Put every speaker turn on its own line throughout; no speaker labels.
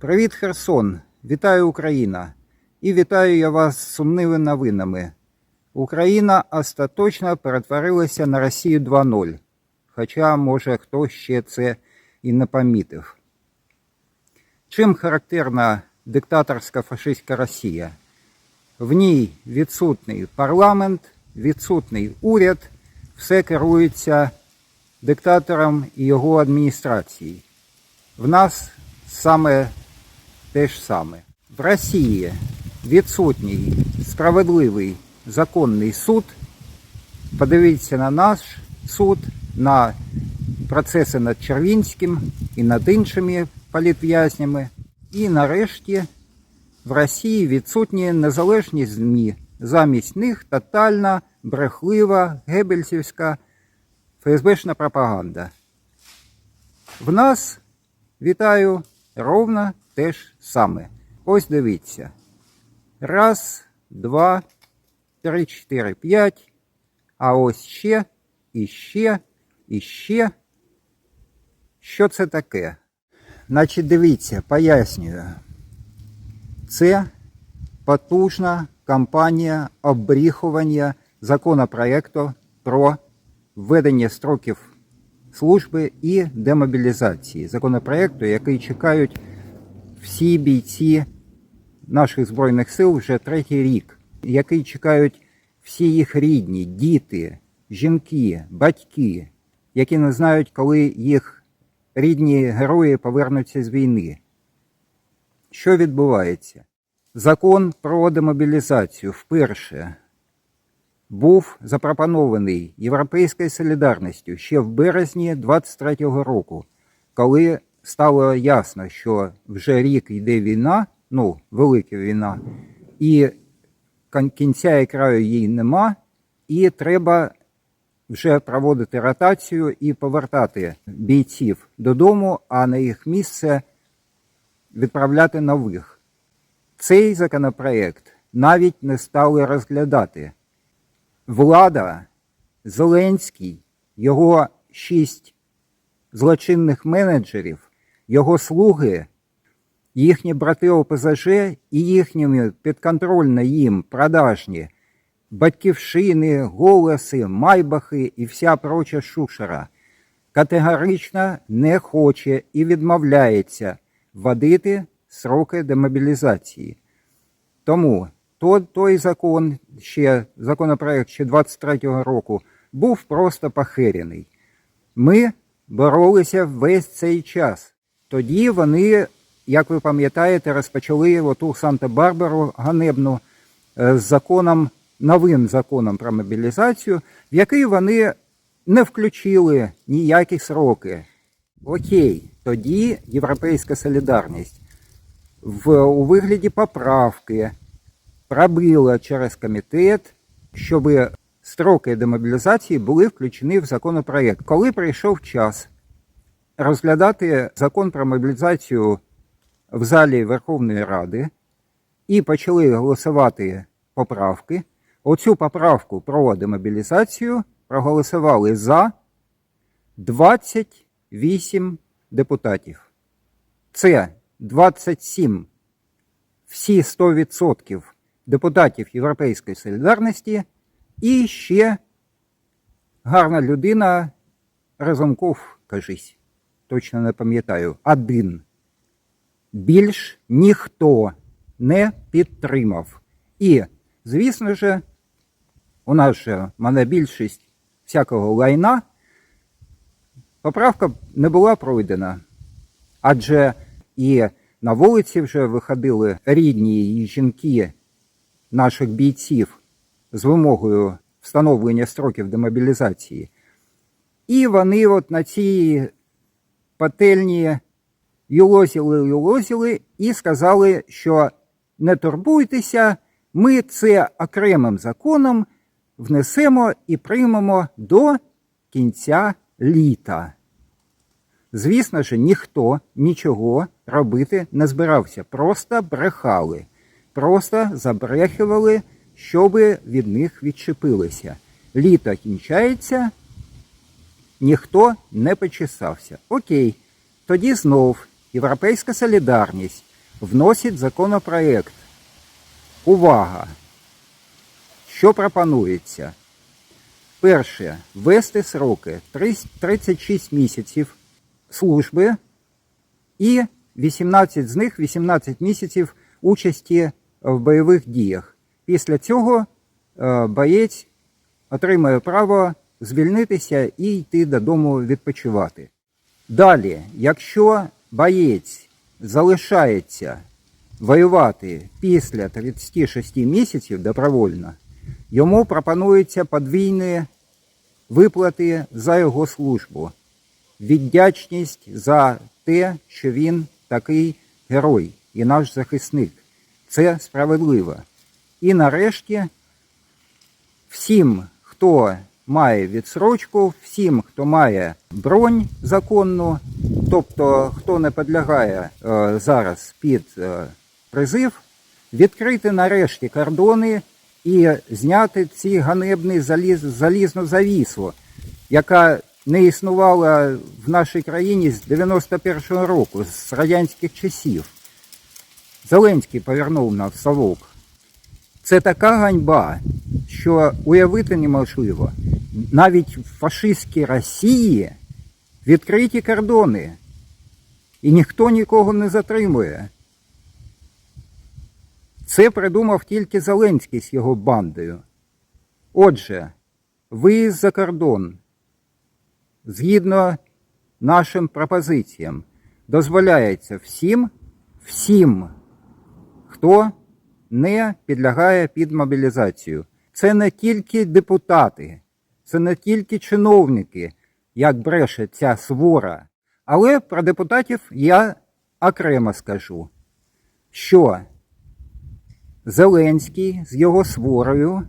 Привіт, Херсон! Вітаю Україна! І вітаю я вас з сумними новинами. Україна остаточно перетворилася на Росію 2.0. Хоча, може, хтось ще це і не помітив. Чим характерна диктаторська фашистська Росія? В ній відсутний парламент, відсутний уряд, все керується диктатором і його адміністрацією. В нас саме те ж саме. В Росії відсутній справедливий законний суд. Подивіться на наш суд, на процеси над Червінським і над іншими політв'язнями. І нарешті в Росії відсутні незалежні ЗМІ. Замість них тотальна, брехлива, гебельсівська ФСБшна пропаганда. В нас, вітаю, ровно те ж саме. Ось дивіться. Раз, два, три, чотири, п'ять. А ось ще, і ще, і ще. Що це таке? Значить, дивіться, пояснюю. Це потужна кампанія обріхування законопроекту про введення строків служби і демобілізації. Законопроекту, який чекають всі бійці наших Збройних сил вже третій рік, який чекають всі їх рідні, діти, жінки, батьки, які не знають, коли їх рідні герої повернуться з війни. Що відбувається? Закон про демобілізацію вперше був запропонований Європейською солідарністю ще в березні 23-го року, коли стало ясно, що вже рік йде війна, ну, велика війна, і кінця і краю їй нема, і треба вже проводити ротацію і повертати бійців додому, а на їх місце відправляти нових. Цей законопроект навіть не стали розглядати. Влада, Зеленський, його шість злочинних менеджерів, його слуги, їхні брати ОПЗЖ і їхні підконтрольні їм продажні батьківщини, голоси, майбахи і вся проча шушера категорично не хоче і відмовляється вводити сроки демобілізації. Тому той, той закон, ще законопроект ще 23-го року, був просто похерений. Ми боролися весь цей час. Тоді вони, як ви пам'ятаєте, розпочали оту Санта-Барбару ганебну е, з законом, новим законом про мобілізацію, в який вони не включили ніякі сроки. Окей, тоді Європейська солідарність в, у вигляді поправки пробила через комітет, щоб строки демобілізації були включені в законопроект. Коли прийшов час розглядати закон про мобілізацію в залі Верховної Ради і почали голосувати поправки, оцю поправку про демобілізацію проголосували за 28 депутатів. Це 27 всі 100% депутатів Європейської солідарності і ще гарна людина Разумков, кажись, точно не пам'ятаю, один. Більш ніхто не підтримав. І, звісно ж, у нас же монобільшість всякого лайна, поправка не була пройдена. Адже і на вулиці вже виходили рідні і жінки наших бійців з вимогою встановлення строків демобілізації. І вони от на цій пательні юлозили, юлозили і сказали, що не турбуйтеся, ми це окремим законом внесемо і приймемо до кінця літа. Звісно ж, ніхто нічого робити не збирався, просто брехали, просто забрехували, щоби від них відчепилися. Літо кінчається, ніхто не почесався. Окей, тоді знов Європейська солідарність вносить законопроект. Увага! Що пропонується? Перше, ввести сроки 36 місяців служби і 18 з них 18 місяців участі в бойових діях. Після цього е, боєць отримує право звільнитися і йти додому відпочивати. Далі, якщо боєць залишається воювати після 36 місяців добровольно, йому пропонуються подвійні виплати за його службу, віддячність за те, що він такий герой і наш захисник. Це справедливо. І нарешті всім, хто має відсрочку, всім, хто має бронь законну, тобто хто не підлягає е, зараз під е, призив, відкрити нарешті кордони і зняти ці ганебні заліз, залізну завісу, яка не існувала в нашій країні з 91-го року, з радянських часів. Зеленський повернув на совок. Це така ганьба, що уявити неможливо. Навіть в фашистській Росії відкриті кордони, і ніхто нікого не затримує. Це придумав тільки Зеленський з його бандою. Отже, виїзд за кордон, згідно нашим пропозиціям, дозволяється всім, всім, хто не підлягає під мобілізацію. Це не тільки депутати, це не тільки чиновники, як бреше ця свора. Але про депутатів я окремо скажу, що Зеленський з його сворою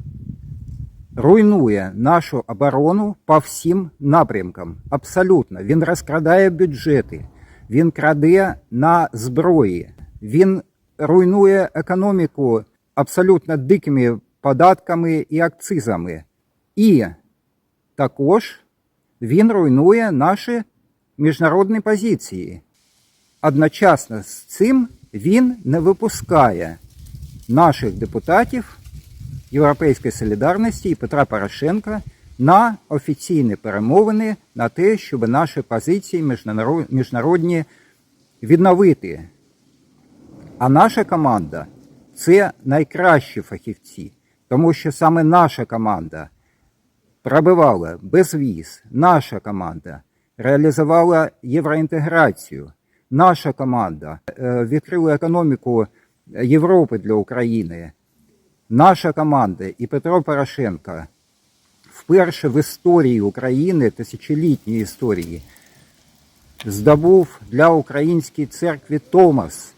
руйнує нашу оборону по всім напрямкам. Абсолютно. Він розкрадає бюджети, він краде на зброї, він руйнує економіку абсолютно дикими податками і акцизами. І також він руйнує наші міжнародні позиції. Одночасно з цим він не випускає наших депутатів Європейської солідарності і Петра Порошенка на офіційні перемовини на те, щоб наші позиції міжнародні відновити. А наша команда це найкращі фахівці, тому що саме наша команда пробивала безвіз, наша команда реалізувала євроінтеграцію, наша команда е, відкрила економіку Європи для України. Наша команда і Петро Порошенко вперше в історії України, тисячолітній історії, здобув для української церкви Томас.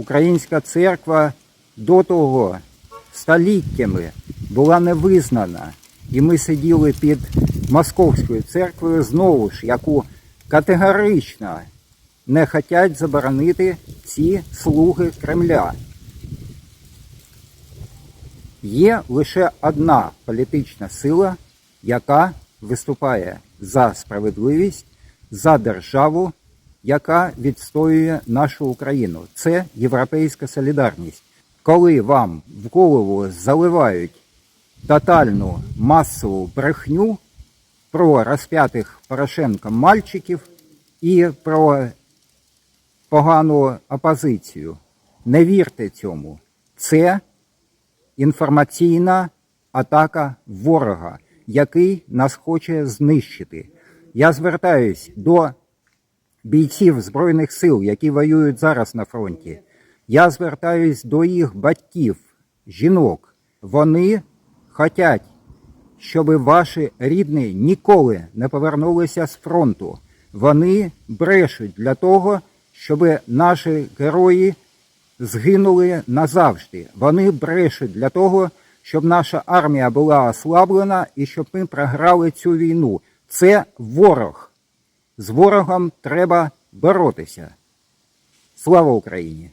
Українська церква до того століттями була не визнана. І ми сиділи під Московською церквою знову ж, яку категорично не хочуть заборонити ці слуги Кремля. Є лише одна політична сила, яка виступає за справедливість, за державу, яка відстоює нашу Україну. Це Європейська солідарність. Коли вам в голову заливають тотальну масову брехню про розп'ятих Порошенком мальчиків і про погану опозицію, не вірте цьому. Це інформаційна атака ворога, який нас хоче знищити. Я звертаюсь до бійців Збройних сил, які воюють зараз на фронті. Я звертаюсь до їх батьків, жінок. Вони хочуть, щоб ваші рідні ніколи не повернулися з фронту. Вони брешуть для того, щоб наші герої згинули назавжди. Вони брешуть для того, щоб наша армія була ослаблена і щоб ми програли цю війну. Це ворог. З ворогом треба боротися. Слава Україні!